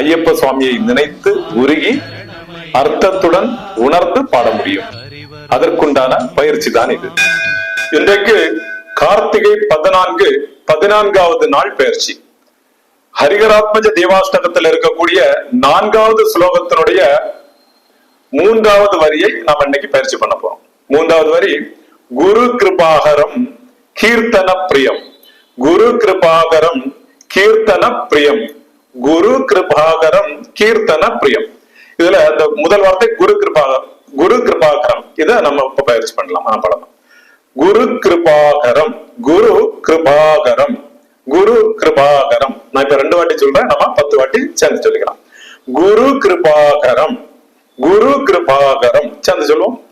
ஐயப்ப சுவாமியை நினைத்து உருகி அர்த்தத்துடன் உணர்ந்து பாட முடியும். அதற்குண்டான பயிற்சி தான் இது. இன்றைக்கு கார்த்திகை பதினான்கு பதினான்காவது நாள் பயிற்சி. ஹரிகராத்மஜ தேவாஷ்டகத்தில் இருக்கக்கூடிய நான்காவது ஸ்லோகத்தினுடைய மூன்றாவது வரியை நாம் இன்னைக்கு பயிற்சி பண்ண போறோம். மூன்றாவது வரி குரு கிருபாகரம் கீர்த்தன பிரியம். குரு கிருபாகரம் கீர்த்தன பிரியம். குரு கிருபாகரம் கீர்த்தன பிரியம். இதுல அந்த முதல் வார்த்தை குரு கிருபாகரம் குரு கிருபாகரம். இதை நம்ம இப்ப பயிற்சி பண்ணலாம்? படம் குரு கிருபாகரம் குரு கிருபாகரம் குரு கிருபாகரம். நான் இப்ப ரெண்டு வாட்டி சொல்றேன் நம்ம பத்து வாட்டி சேர்ந்து சொல்லிக்கலாம். குரு கிருபாகரம் குரு கிருபாகரம். சேர்ந்து சொல்லுவோம்.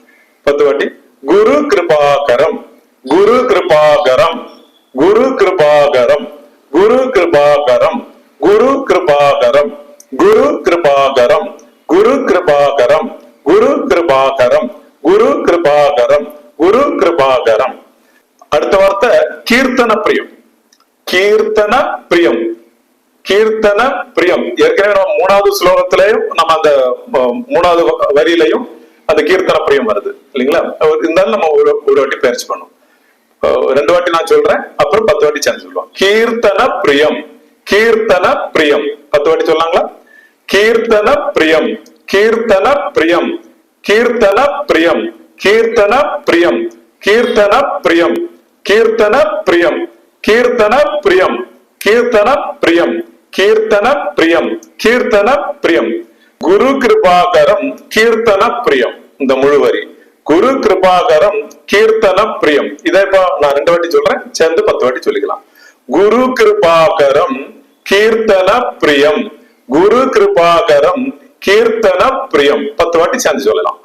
பத்து வாட்டி. குரு கிருபாகரம் குரு கிருபாகரம் குரு கிருபாகரம் குரு கிருபாகரம். குரு கிருபாகரம் குரு கிருபாகரம் குரு கிருபாகரம் குரு கிருபாகரம் குரு கிருபாகரம் குரு கிருபாகரம். அடுத்த வார்த்தை கீர்த்தன பிரியம். கீர்த்தன பிரியம். கீர்த்தன பிரியம். ஏற்கனவே நம்ம மூணாவது ஸ்லோகத்திலையும் நம்ம அந்த மூணாவது வ- வரியிலையும் அந்த கீர்த்தன பிரியம் வருது. இல்லைங்களா? இருந்தாலும் நம்ம ஒரு ஒரு வாட்டி பயிற்சி பண்ணும் ரெண்டு வாட்டி நான் சொல்றேன் அப்புறம் பத்து வாட்டி சேர்ந்து சொல்லுவோம். கீர்த்தன பிரியம். கீர்த்தன பிரியம் பத்து வாட்டி சொல்லாங்களா கீர்த்தன பிரியம் கீர்த்தன பிரியம் கீர்த்தன பிரியம் கீர்த்தன பிரியம் கீர்த்தன பிரியம் கீர்த்தன பிரியம் கீர்த்தன பிரியம் கீர்த்தன பிரியம் கீர்த்தன பிரியம் கீர்த்தன பிரியம் குரு கிருபாகரம் கீர்த்தன பிரியம் இந்த முழுவரி குரு கிருபாகரம் கீர்த்தன பிரியம் இதை இப்ப நான் ரெண்டு வாட்டி சொல்றேன் சேர்ந்து பத்து வாட்டி சொல்லிக்கலாம் குரு கிருபாகரம் கீர்த்தன பிரியம் குரு கிருபாகரம் கீர்த்தன பிரியம் பத்து வாட்டி சேர்ந்து சொல்லலாம்.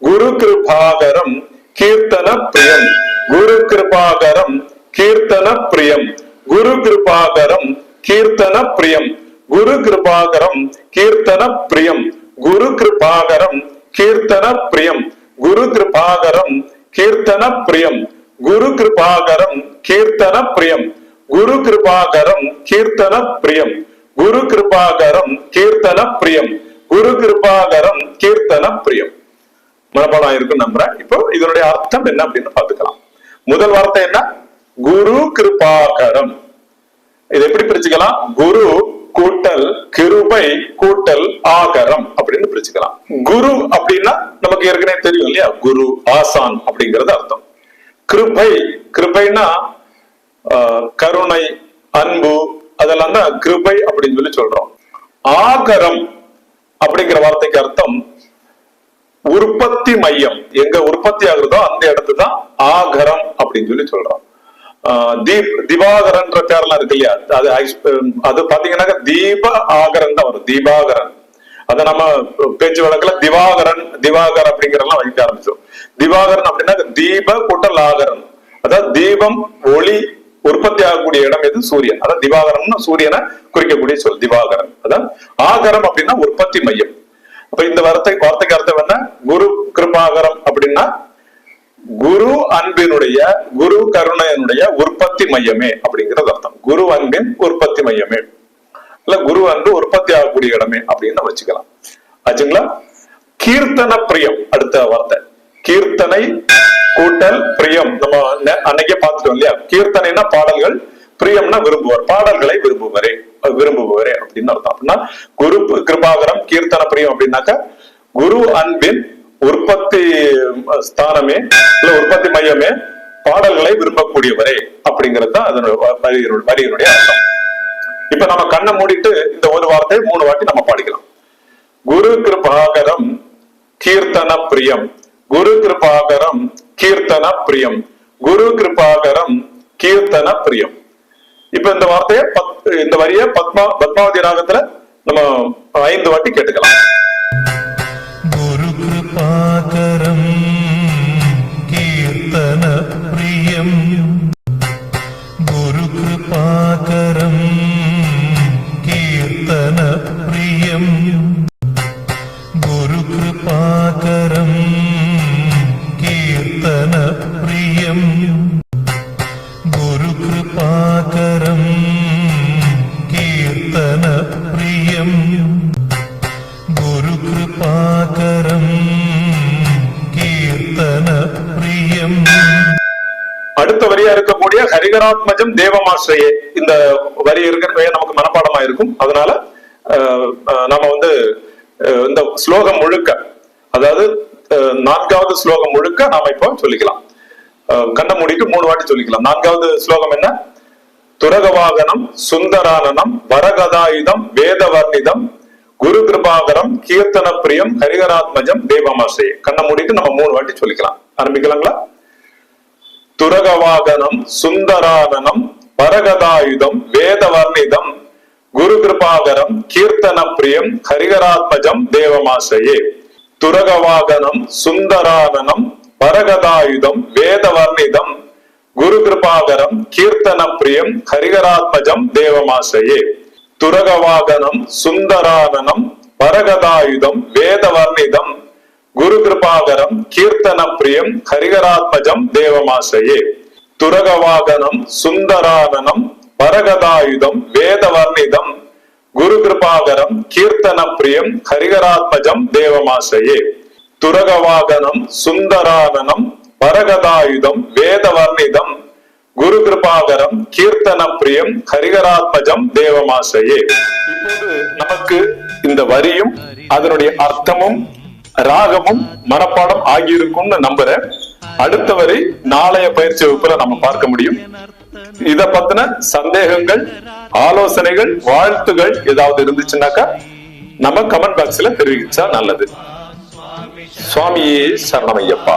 குரு கிருபாகரம் கீர்த்தன பிரியம் குரு கிருபாகரம் கீர்த்தன பிரியம் குரு கிருபாகரம் கீர்த்தன பிரியம் குரு கிருபாகரம் கீர்த்தன பிரியம் குரு கிருபாகரம் கீர்த்தன பிரியம் குரு கிருபாகரம் கீர்த்தன பிரியம் குரு கிருபாகரம் கீர்த்தன பிரியம் குரு கிருபாகரம் கீர்த்தன பிரியம். குரு கிருபாகரம் கீர்த்தன பிரியம். குரு கிருபாகரம் கீர்த்தன பிரியம். மனப்பாடம் இருக்கும் நம்புறேன். இப்போ இதனுடைய அர்த்தம் என்ன அப்படின்னு பாத்துக்கலாம் முதல் வார்த்தை என்ன? குரு கிருபாகரம். இது எப்படி பிரிச்சுக்கலாம்? குரு கூட்டல் கிருபை கூட்டல் ஆகரம் அப்படின்னு பிரிச்சுக்கலாம். குரு அப்படின்னா நமக்கு ஏற்கனவே தெரியும் இல்லையா? குரு ஆசான் அப்படிங்கிறது அர்த்தம். கிருபை கிருபைனா கருணை அன்பு அதெல்லாம் தான் கிருபை அப்படின்னு சொல்லி சொல்றோம். ஆகரம் அப்படிங்கிற வார்த்தைக்கு அர்த்தம் உற்பத்தி மையம். எங்க உற்பத்தி ஆகுறதோ அந்த இடத்து தான் ஆகரம் அப்படின்னு சொல்லி சொல்றோம். ஆஹ் தீப் திவாகரன்ற பேரெல்லாம் இருக்கு இல்லையா? அது ஐஸ்- அது பாத்தீங்கன்னாக்க தீப ஆகரன் தான் வரும். தீபாகரன். அதை நம்ம பேச்சு வழக்குல திவாகரன் திவாகர் அப்படிங்கறதெல்லாம் வைக்க ஆரம்பிச்சோம். திவாகரன் அப்படின்னா தீப குட்டல் ஆகரன் அதாவது தீபம் ஒளி உற்பத்தி ஆகக்கூடிய இடம் எது? சூரியன். அதாவது திவாகரம்னா சூரியனை குறிக்கக்கூடிய சொல் திவாகரன் அதான் ஆகரம் அப்படின்னா உற்பத்தி மையம். அப்ப இந்த வார்த்தை வார்த்தைக்கு அர்த்தம் என்ன? குரு கிருபாகரம் அப்படின்னா குரு அன்பினுடைய குரு கருணையனுடைய உற்பத்தி மையமே அப்படிங்கிறது அர்த்தம். குரு அன்பின் உற்பத்தி மையமே. இல்ல குரு அன்பு உற்பத்தி ஆகக்கூடிய இடமே அப்படின்னு வச்சுக்கலாம். ஆச்சுங்களா? கீர்த்தன பிரியம் அடுத்த வார்த்தை. கீர்த்தனை கூட்டல் பிரியம். நம்ம அன்னைக்கே பார்த்துட்டோம் இல்லையா? கீர்த்தனைனா பாடல்கள் பிரியம்னா விரும்புவார் பாடல்களை விரும்புவரே அஹ் விரும்புபவரே அப்படின்னு அர்த்தம். அப்படின்னா குரு கிருபாகரம் கீர்த்தன பிரியம் அப்படின்னாக்க குரு அன்பின் உற்பத்தி ஸ்தானமே இல்ல உற்பத்தி மையமே பாடல்களை விரும்பக்கூடியவரே அப்படிங்கிறது தான் அதனுடைய வ- வரியினுடைய அர்த்தம். இப்ப நம்ம கண்ணை மூடிட்டு இந்த ஒரு வார்த்தையை மூணு வாட்டி நம்ம பாடிக்கலாம். குரு கிருபாகரம் கீர்த்தன பிரியம். குரு கிருபாகரம் கீர்த்தன பிரியம். குரு கிருபாகரம் கீர்த்தன பிரியம். இப்ப இந்த வார்த்தையை பத்- இந்த வரிய பத்மா பத்மாவதி ராகத்துல நம்ம ஐந்து வாட்டி கேட்டுக்கலாம். அடுத்த வரியா இருக்கக்கூடிய ஹரிகராத்மஜம் தேவமாஸ்ரயே இந்த வரி இருக்கிற நமக்கு மனப்பாடமா இருக்கும். அதனால நாம வந்து அஹ், இந்த ஸ்லோகம் முழுக்க அதாவது அஹ், நான்காவது ஸ்லோகம் முழுக்க நாம இப்போ சொல்லிக்கலாம். அஹ், மூடிட்டு மூணு வாட்டி சொல்லிக்கலாம். நான்காவது ஸ்லோகம் என்ன? துரகவாகனம் சுந்தரானனம் வரகதாயுதம் வேதவர்ணிதம் குரு கிருபாகரம் கீர்த்தன பிரியம் ஹரிகராத்மஜம் தேவமாஸ்ரயே. கண்ண மூடிட்டு நம்ம மூணு வாட்டி சொல்லிக்கலாம். ஆரம்பிக்கலாங்களா? துரகவாகனம் சுந்தரானனம் பரகதாயுதம் வேதவர்ணிதம் குரு கிருபாகரம் கீர்த்தன பிரியம் ஹரிகராத்மஜம் தேவமாசையே. துரகவாகனம் சுந்தரானனம் பரகதாயுதம் வேதவர்ணிதம் குரு கிருபாகரம் கீர்த்தன பிரியம் ஹரிகராத்மஜம் தேவமாசையே. துரகவாகனம் சுந்தரானனம் பரகதாயுதம் வேதவர்ணிதம் குரு கிருபாகரம் கீர்த்தன பிரியம் ஹரிகராத்மஜம் தேவமாசையே. துரகவாகனம் சுந்தரானனம் பரகதாயுதம் வேதவர்ணிதம். குரு கிருபாகரம் கீர்த்தன பிரியம் ஹரிகராத்மஜம் தேவமாசையே. துரகவாகனம் சுந்தரானனம் பரகதாயுதம் வேதவர்ணிதம். குரு கிருபாகரம் கீர்த்தன பிரியம் ஹரிகராத்மஜம் தேவமாசையே. இப்போது நமக்கு இந்த வரியும் அதனுடைய அர்த்தமும் ராகமும் மனப்பாடம் ஆகியிருக்கும்னு நம்புறேன். அடுத்த வரை நாளைய பயிற்சி வகுப்புல நம்ம பார்க்க முடியும். இத பத்தின சந்தேகங்கள் ஆலோசனைகள் வாழ்த்துகள் ஏதாவது இருந்துச்சுன்னாக்கா நம்ம கமெண்ட் பாக்ஸ்ல தெரிவிச்சா நல்லது. சுவாமியே சரணமையப்பா.